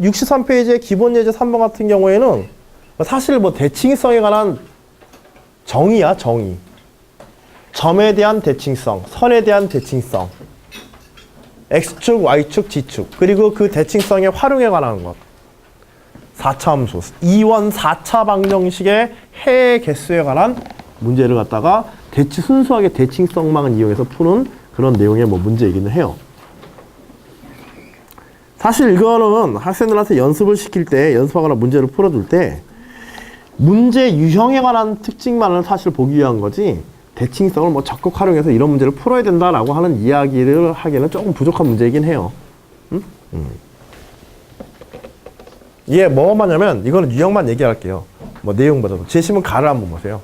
63페이지의 기본 예제 3번 같은 경우에는 사실 뭐 대칭성에 관한 정의야, 정의. 점에 대한 대칭성, 선에 대한 대칭성. X축, Y축, G축. 그리고 그 대칭성의 활용에 관한 것. 4차 함수. 2원 4차 방정식의 해 개수에 관한 문제를 갖다가 대치 순수하게 대칭성만 이용해서 푸는 그런 내용의 뭐 문제이기는 해요. 사실 이거는 학생들한테 연습을 시킬 때 연습하거나 문제를 풀어줄 때 문제 유형에 관한 특징만을 사실 보기 위한 거지 대칭성을 뭐 적극 활용해서 이런 문제를 풀어야 된다라고 하는 이야기를 하기에는 조금 부족한 문제이긴 해요. 응? 음. 이게 뭐냐면 이거는 유형만 얘기할게요. 뭐 내용보다도 제 시문 가를 한번 보세요.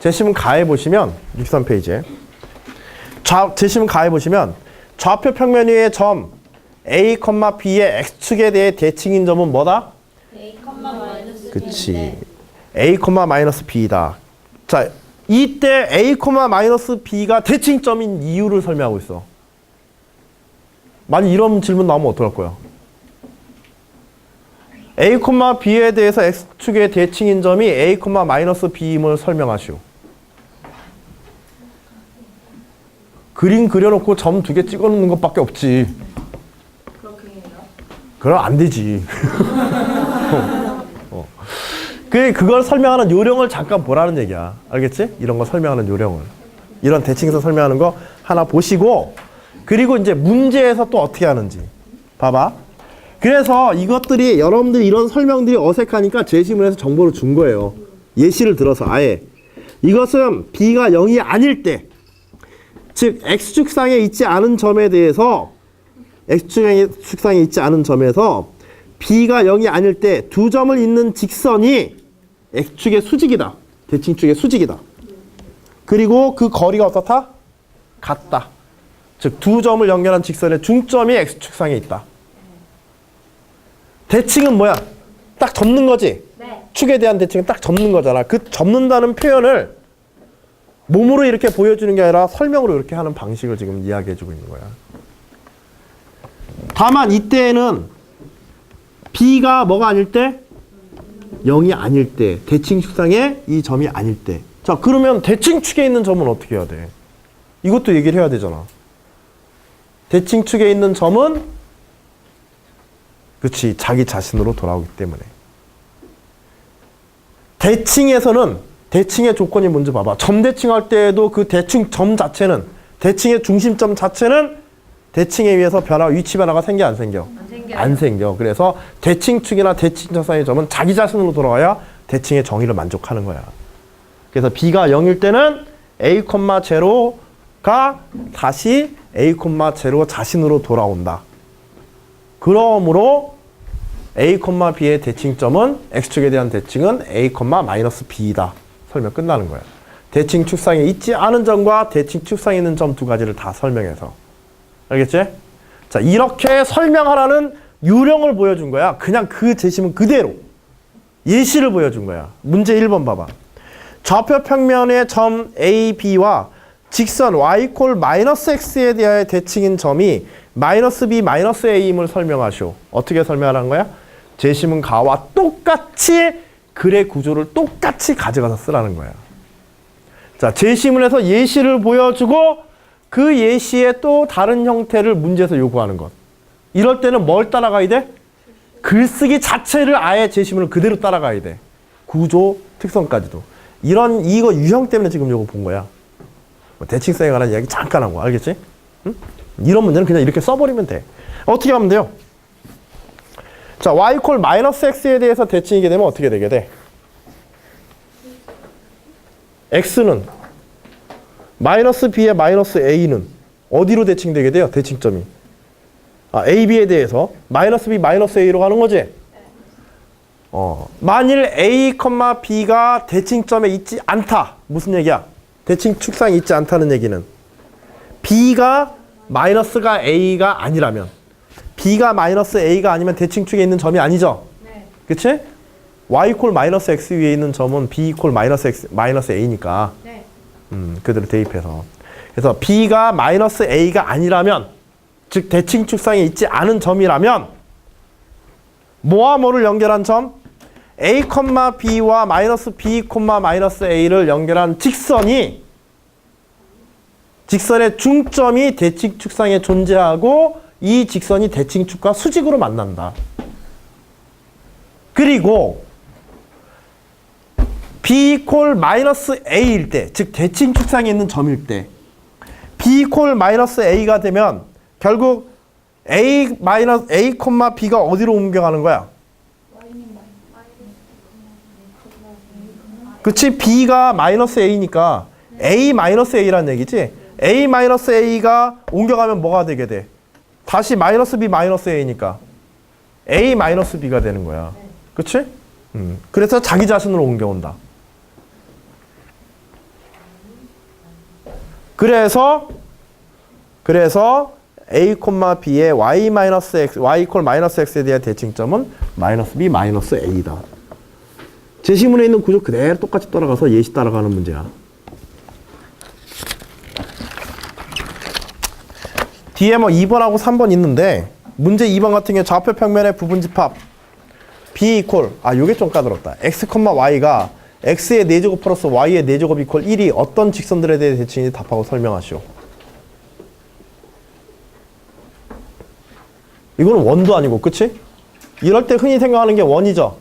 제 시문 가에 보시면 63페이지에 좌 제 시문 가에 보시면 좌표 평면 위의 점 A, B의 x축에 대해 대칭인 점은 뭐다? A, 그치. A, 마이너스 B다. 자, 이때 A, 마이너스 B가 대칭점인 이유를 설명하고 있어. 만약 이런 질문 나오면 어떡할 거야? A, B에 대해서 X축의 대칭인 점이 A, 마이너스 B임을 설명하시오. 그림 그려놓고 점 두 개 찍어놓는 것밖에 없지. 그럼 안 되지. 어. 그 그걸 설명하는 요령을 잠깐 보라는 얘기야. 알겠지? 이런 거 설명하는 요령을. 이런 대칭에서 설명하는 거 하나 보시고 그리고 이제 문제에서 또 어떻게 하는지 봐봐. 그래서 이것들이 여러분들 이런 설명들이 어색하니까 제시문에서 정보를 준 거예요. 예시를 들어서 아예 이것은 b가 0이 아닐 때, 즉 x축상에 있지 않은 점에 대해서 x축상에 있지 않은 점에서 b가 0이 아닐 때 두 점을 잇는 직선이 x축의 수직이다. 대칭축의 수직이다. 그리고 그 거리가 어떻다? 같다. 즉 두 점을 연결한 직선의 중점이 x축상에 있다. 대칭은 뭐야? 딱 접는 거지. 네. 축에 대한 대칭은 딱 접는 거잖아. 그 접는다는 표현을 몸으로 이렇게 보여주는 게 아니라 설명으로 이렇게 하는 방식을 지금 이야기해주고 있는 거야. 다만 이때에는 B가 뭐가 아닐 때? 0이 아닐 때. 대칭 축상에 이 점이 아닐 때. 자, 그러면 대칭 축에 있는 점은 어떻게 해야 돼? 이것도 얘기를 해야 되잖아. 대칭 축에 있는 점은 그치 자기 자신으로 돌아오기 때문에 대칭에서는 대칭의 조건이 뭔지 봐봐 점 대칭할 때에도 그 대칭 점 자체는 대칭의 중심점 자체는 대칭에 의해서 변화 위치 변화가 생겨 안 생겨 안 생겨요. 안 생겨 그래서 대칭축이나 대칭점상의 점은 자기 자신으로 돌아와야 대칭의 정의를 만족하는 거야 그래서 b가 0일 때는 a, 제로가 다시 a, 제로 자신으로 돌아온다 그러므로 a, b의 대칭점은 x축에 대한 대칭은 a, 마이너스 b이다. 설명 끝나는 거야. 대칭 축상에 있지 않은 점과 대칭 축상에 있는 점 두 가지를 다 설명해서. 알겠지? 자, 이렇게 설명하라는 요령을 보여준 거야. 그냥 그 제시문 그대로. 예시를 보여준 거야. 문제 1번 봐봐. 좌표 평면의 점 A, B와 직선 y 콜 마이너스 x에 대하여 대칭인 점이 마이너스 b 마이너스 a임을 설명하시오. 어떻게 설명하는 거야? 제시문 가와 똑같이 글의 구조를 똑같이 가져가서 쓰라는 거야. 자, 제시문에서 예시를 보여주고 그 예시에 또 다른 형태를 문제에서 요구하는 것. 이럴 때는 뭘 따라가야 돼? 글쓰기 자체를 아예 제시문을 그대로 따라가야 돼. 구조, 특성까지도. 이런 이거 유형 때문에 지금 요거 본 거야. 뭐 대칭성에 관한 이야기 잠깐 한 거 알겠지? 응? 이런 문제는 그냥 이렇게 써버리면 돼. 어떻게 하면 돼요? 자, y 콜 마이너스 x에 대해서 대칭이게 되면 어떻게 되게 돼? x는 마이너스 b의 마이너스 a는 어디로 대칭되게 돼요? 대칭점이. 아, a, b에 대해서 마이너스 b 마이너스 a로 가는 거지? 어, 만일 a, b가 대칭점에 있지 않다. 무슨 얘기야? 대칭 축상이 있지 않다는 얘기는 b가 마이너스가 a가 아니라면 b가 마이너스 a가 아니면 대칭축에 있는 점이 아니죠. 네. 그치? y 콜 마이너스 x 위에 있는 점은 b 콜 마이너스 x 마이너스 a니까 네. 음, 그대로 대입해서 그래서 b가 마이너스 a가 아니라면 즉 대칭축상에 있지 않은 점이라면 뭐와 뭐를 연결한 점? a, b와 마이너스 b, 마이너스 a를 연결한 직선이 직선의 중점이 대칭 축상에 존재하고 이 직선이 대칭 축과 수직으로 만난다. 그리고 b 이퀄 마이너스 a일 때, 즉 대칭 축상에 있는 점일 때 b 이퀄 마이너스 a가 되면 결국 a 마이너스 a, b가 어디로 옮겨가는 거야? 그치? b가 마이너스 a니까 a 마이너스 a란 얘기지? a 마이너스 a가 옮겨가면 뭐가 되게 돼? 다시 마이너스 b 마이너스 a니까 a 마이너스 b가 되는 거야. 그치? 음. 그래서 자기 자신으로 옮겨온다. 그래서 그래서 a, b의 y 마이너스 x, y 이퀄 마이너스 x에 대한 대칭점은 마이너스 b 마이너스 a다. 제시문에 있는 구조 그대로 똑같이 따라가서 예시 따라가는 문제야. 뒤에 뭐 2번하고 3번 있는데 문제 2번 같은 경우 좌표 평면의 부분 집합 b 이퀄 아 요게 좀 까다롭다. x, y가 x의 4제곱 플러스 y의 4제곱 이퀄 1이 어떤 직선들에 대해 대칭인지 답하고 설명하시오. 이거는 원도 아니고 그치? 이럴 때 흔히 생각하는 게 원이죠.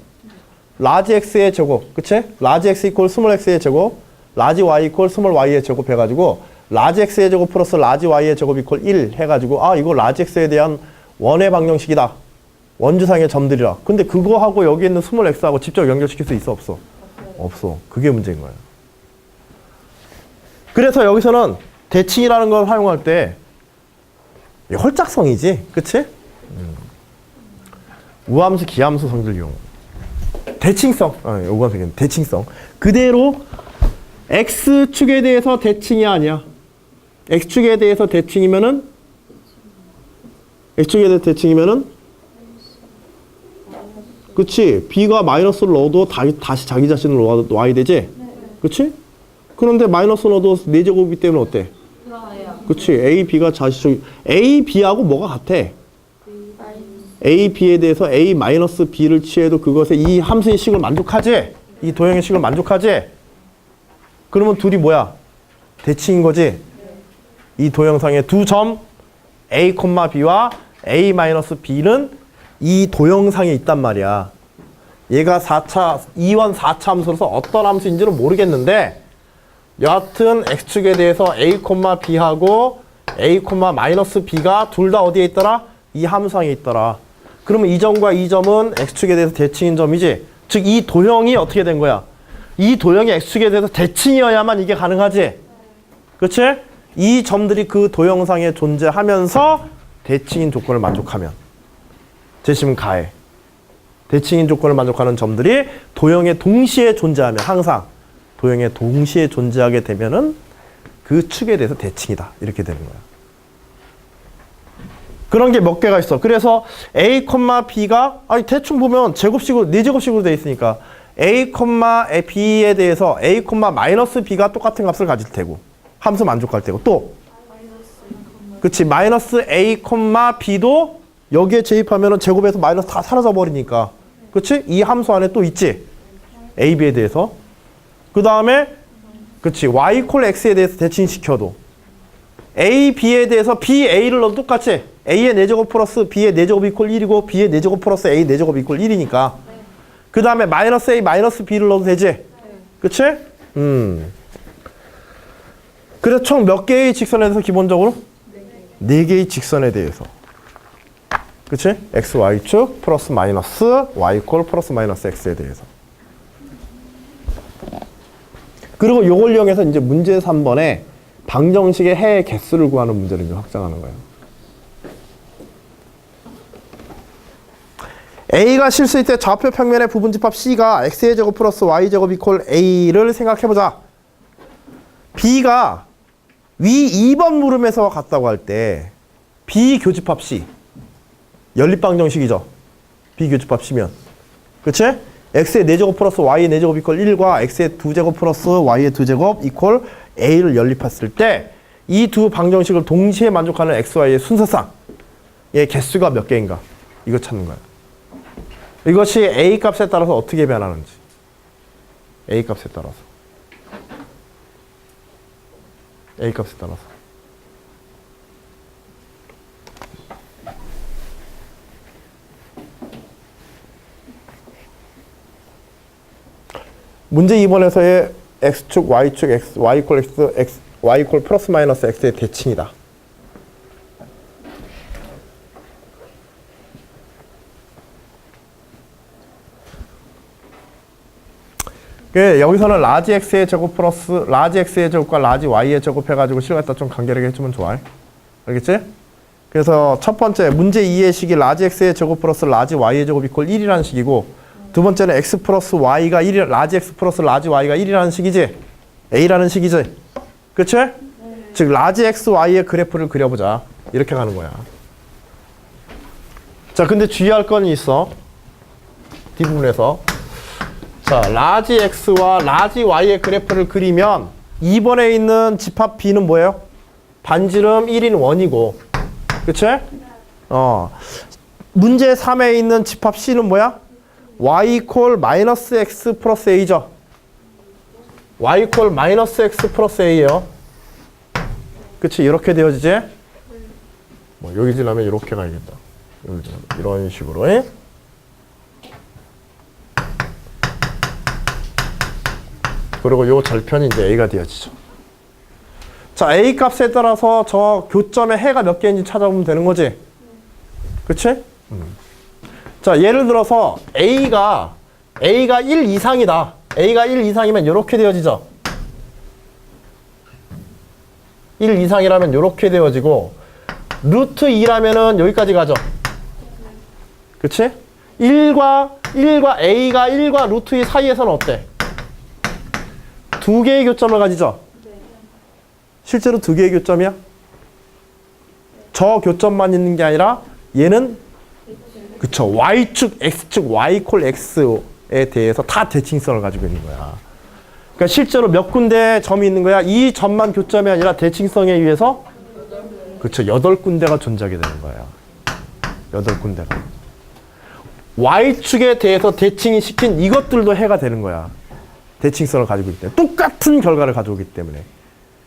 라지 x의 제곱, 그치? 라지 x 이퀄 스몰 x의 제곱, 라지 y 이퀄 스몰 y의 제곱 해가지고 라지 x의 제곱 플러스 라지 y의 제곱 이퀄 1 해가지고 아 이거 라지 x에 대한 원의 방정식이다. 원주상의 점들이라. 근데 그거하고 여기 있는 스몰 x하고 직접 연결시킬 수 있어 없어? 없어. 그게 문제인 거예요. 그래서 여기서는 대칭이라는 걸 활용할 때 이게 홀짝성이지, 그치? 음. 우함수, 기함수 성질 이용. 대칭성, 아, 되겠네. 대칭성. 그대로 x축에 대해서 대칭이 아니야. x축에 대해서 대칭이면은 x축에 대해서 대칭이면은 그치? b가 마이너스를 넣어도 다, 다시 자기 자신을 놓아, 놔야 되지? 그치? 그런데 마이너스 넣어도 4제곱이기 때문에 어때? 그치? a, b가 자시적 a, b하고 뭐가 같아? a, b에 대해서 a 마이너스 b를 취해도 그것에 이 함수의 식을 만족하지? 이 도형의 식을 만족하지? 그러면 둘이 뭐야? 대칭인 거지? 이 도형상의 두 점 a, b와 a 마이너스 b는 이 도형상에 있단 말이야. 얘가 4차, 2원 4차 함수로서 어떤 함수인지는 모르겠는데 여하튼 x축에 대해서 a, b하고 a, 마이너스 b가 둘 다 어디에 있더라? 이 함수항에 있더라. 그러면 이 점과 이 점은 x축에 대해서 대칭인 점이지. 즉 이 도형이 어떻게 된 거야? 이 도형이 x축에 대해서 대칭이어야만 이게 가능하지. 그렇지? 이 점들이 그 도형상에 존재하면서 대칭인 조건을 만족하면 제시문 가해. 대칭인 조건을 만족하는 점들이 도형에 동시에 존재하면 항상 도형에 동시에 존재하게 되면은 그 축에 대해서 대칭이다. 이렇게 되는 거야. 그런 게 몇 개가 있어. 그래서 a, b가 아니 대충 보면 제곱식으로 네 제곱식으로 돼 있으니까 a, b에 대해서 a, b가 똑같은 값을 가질 테고 함수 만족할 테고 또 마이너스 a, b도 여기에 제입하면은 제곱에서 마이너스 다 사라져 버리니까. 그치? 이 함수 안에 또 있지? A, b에 대해서. 그 다음에 그치? Y 콜 x에 대해서 대칭시켜도. A, b에 대해서 b, a를 넣어도 똑같이. A의 4제곱 플러스 b의 4제곱 이퀄 1이고 b의 4제곱 플러스 a 4제곱 이퀄 1이니까. 그 다음에 마이너스 a, 마이너스 b를 넣어도 되지? 그치? 음. 그래서 총 몇 개의 직선에 대해서 기본적으로? 네 개의 직선에 대해서 그치? x, y축 플러스 마이너스 y 콜 플러스 마이너스 x에 대해서 그리고 요걸 이용해서 이제 문제 3번에 방정식의 해의 개수를 구하는 문제를 이제 확장하는 거예요. A가 실수일 때 좌표 평면의 부분 집합 C가 X의 제곱 플러스 Y 제곱 이퀄 A를 생각해보자. B가 위 2번 물음에서 같다고 할 때 B 교집합 C 연립방정식이죠. B 교집합 C면 그치? x의 4제곱 플러스 y의 4제곱 이퀄 1과 x의 2제곱 플러스 y의 2제곱 이퀄 a를 연립했을 때 이 두 방정식을 동시에 만족하는 x, y의 순서상 얘 개수가 몇 개인가? 이거 찾는 거야. 이것이 a 값에 따라서 어떻게 변하는지. a 값에 따라서. a 값에 따라서. 문제 2번에서의 x축, y축, x, y 이퀄 x, x, y 이퀄 플러스 마이너스 x의 대칭이다. 그 여기서는 라지 x의 제곱 플러스 라지 x의 제곱과 라지 y의 제곱 해가지고 실갖다 좀 간결하게 해주면 좋아요. 알겠지? 그래서 첫 번째 문제 2의 식이 라지 x의 제곱 플러스 라지 y의 제곱 이퀄 1이라는 식이고 두 번째는 x 플러스 y가 1이 라지 x 플러스 라지 y가 1이라는 식이지 a라는 식이지 그치? 즉 라지 x y의 그래프를 그려보자 이렇게 가는 거야 자 근데 주의할 건 있어 뒷부분에서 자 라지 x와 라지 y의 그래프를 그리면 2번에 있는 집합 b는 뭐예요? 반지름 1인 원이고 그치? 어 문제 3에 있는 집합 c는 뭐야? Y 이퀄 마이너스 x 플러스 a죠. y 이퀄 마이너스 x 플러스 a예요. 그치? 이렇게 되어지지? 뭐 여기 지나면 이렇게 가야겠다. 이런 식으로. 에? 그리고 요 절편이 이제 a가 되어지죠. 자, a 값에 따라서 저 교점의 해가 몇 개인지 찾아보면 되는 거지. 그치? 자, 예를 들어서 A가 A가 1 이상이다. A가 1 이상이면 이렇게 되어지죠. 1 이상이라면 이렇게 되어지고 루트 2라면은 여기까지 가죠. 그치? 1과 1과 A가 1과 루트 2 사이에서는 어때? 두 개의 교점을 가지죠. 실제로 두 개의 교점이야? 저 교점만 있는 게 아니라 얘는 그쵸. Y축, X축, Y 콜 X에 대해서 다 대칭성을 가지고 있는 거야. 그러니까 실제로 몇 군데 점이 있는 거야. 이 점만 교점이 아니라 대칭성에 의해서 그쵸. 여덟 군데가 존재하게 되는 거야. 여덟 군데가. Y축에 대해서 대칭이 시킨 이것들도 해가 되는 거야. 대칭성을 가지고 있기 때문에. 똑같은 결과를 가져오기 때문에.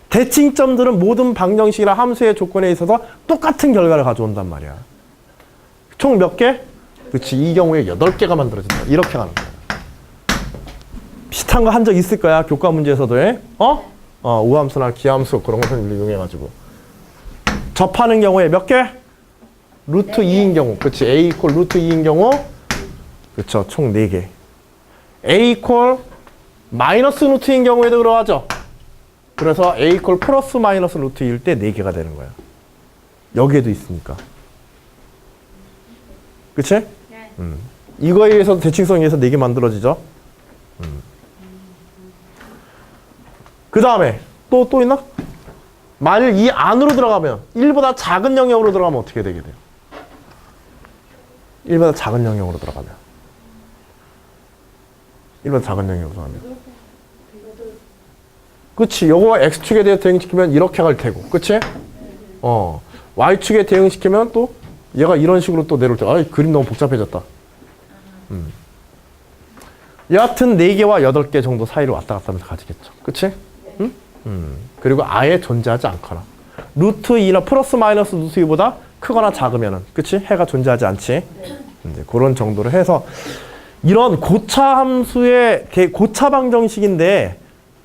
대칭점들은 모든 방정식이나 함수의 조건에 있어서 똑같은 결과를 가져온단 말이야. 총 몇 개? 그렇지. 이 경우에 8개가 만들어진다. 이렇게 가는 거야. 비슷한 거 한 적 있을 거야. 교과 문제에서도. 에? 어? 어, 우함수나 기함수 그런 것을 이용해 가지고. 접하는 경우에 몇 개? 루트 2인 경우. 그렇지. A 이퀄 루트 2인 경우. 그렇죠. 총 4개. A 이퀄 마이너스 루트인 경우에도 그러하죠. 그래서 A 이퀄 플러스 마이너스 루트일 때 4개가 되는 거야. 여기에도 있으니까. 그치? 음. 이거에 의해서 대칭성에 의해서 4개 만들어지죠. 음. 그 다음에 또, 또 있나? 만일 이 안으로 들어가면 1보다 작은 영역으로 들어가면 어떻게 되게 돼요? 1보다 작은 영역으로 들어가면 1보다 작은 영역으로 들어가면 그치 요거 X축에 대해 대응시키면 이렇게 갈 테고 그치? 어 Y축에 대응시키면 또 얘가 이런 식으로 또 내려올 때, 아, 그림 너무 복잡해졌다. 음. 여하튼 4개와 8개 정도 사이를 왔다 갔다 하면서 가지겠죠. 그치? 응? 음. 그리고 아예 존재하지 않거나. 루트 2나 플러스 마이너스 루트 2보다 크거나 작으면은, 그치? 해가 존재하지 않지? 이제 그런 정도로 해서 이런 고차 함수의 대- 고차 방정식인데,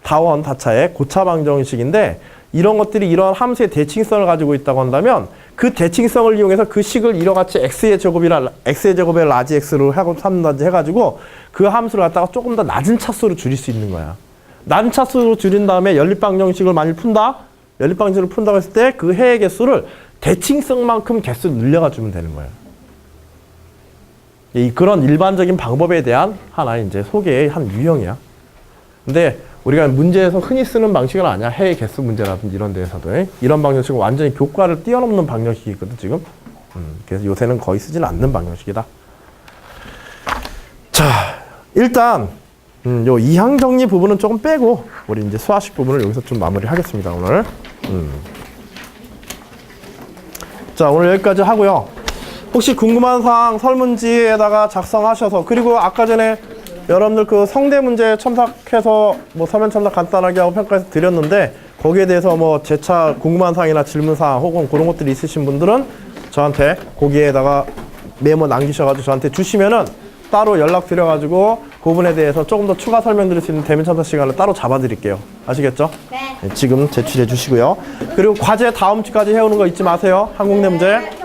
다원, 다차의 고차 방정식인데, 이런 것들이 이런 함수의 대칭성을 가지고 있다고 한다면 그 대칭성을 이용해서 그 식을 이러같이 x의 제곱이나 x의 제곱에 라지 x로 하고 삼는다든지 해가지고 그 함수를 갖다가 조금 더 낮은 차수로 줄일 수 있는 거야. 낮은 차수로 줄인 다음에 연립방 정식을 만일 푼다? 연립방 정식을 푼다고 했을 때 그 해의 개수를 대칭성만큼 개수를 늘려가 주면 되는 거야. 이 그런 일반적인 방법에 대한 하나의 이제 소개의 한 유형이야. 근데 우리가 문제에서 흔히 쓰는 방식은 아니야. 해의 개수 문제라든지 이런 데에서도. 에? 이런 방정식은 완전히 교과를 뛰어넘는 방정식이거든, 지금. 음, 그래서 요새는 거의 쓰지는 않는 방정식이다. 자, 일단, 음, 요 이항 정리 부분은 조금 빼고, 우리 이제 수화식 부분을 여기서 좀 마무리 하겠습니다, 오늘. 음. 자, 오늘 여기까지 하고요. 혹시 궁금한 사항 설문지에다가 작성하셔서 그리고 아까 전에 여러분들 그 성대 문제 첨삭해서 뭐 서면 첨삭 간단하게 하고 평가해서 드렸는데 거기에 대해서 뭐 재차 궁금한 사항이나 질문 사항 혹은 그런 것들이 있으신 분들은 저한테 거기에다가 메모 남기셔가지고 저한테 주시면은 따로 연락 드려가지고 그 부분에 대해서 조금 더 추가 설명드릴 수 있는 대면 첨삭 시간을 따로 잡아드릴게요. 아시겠죠? 네. 네, 지금 제출해 주시고요. 그리고 과제 다음 주까지 해오는 거 잊지 마세요. 한국 내 문제.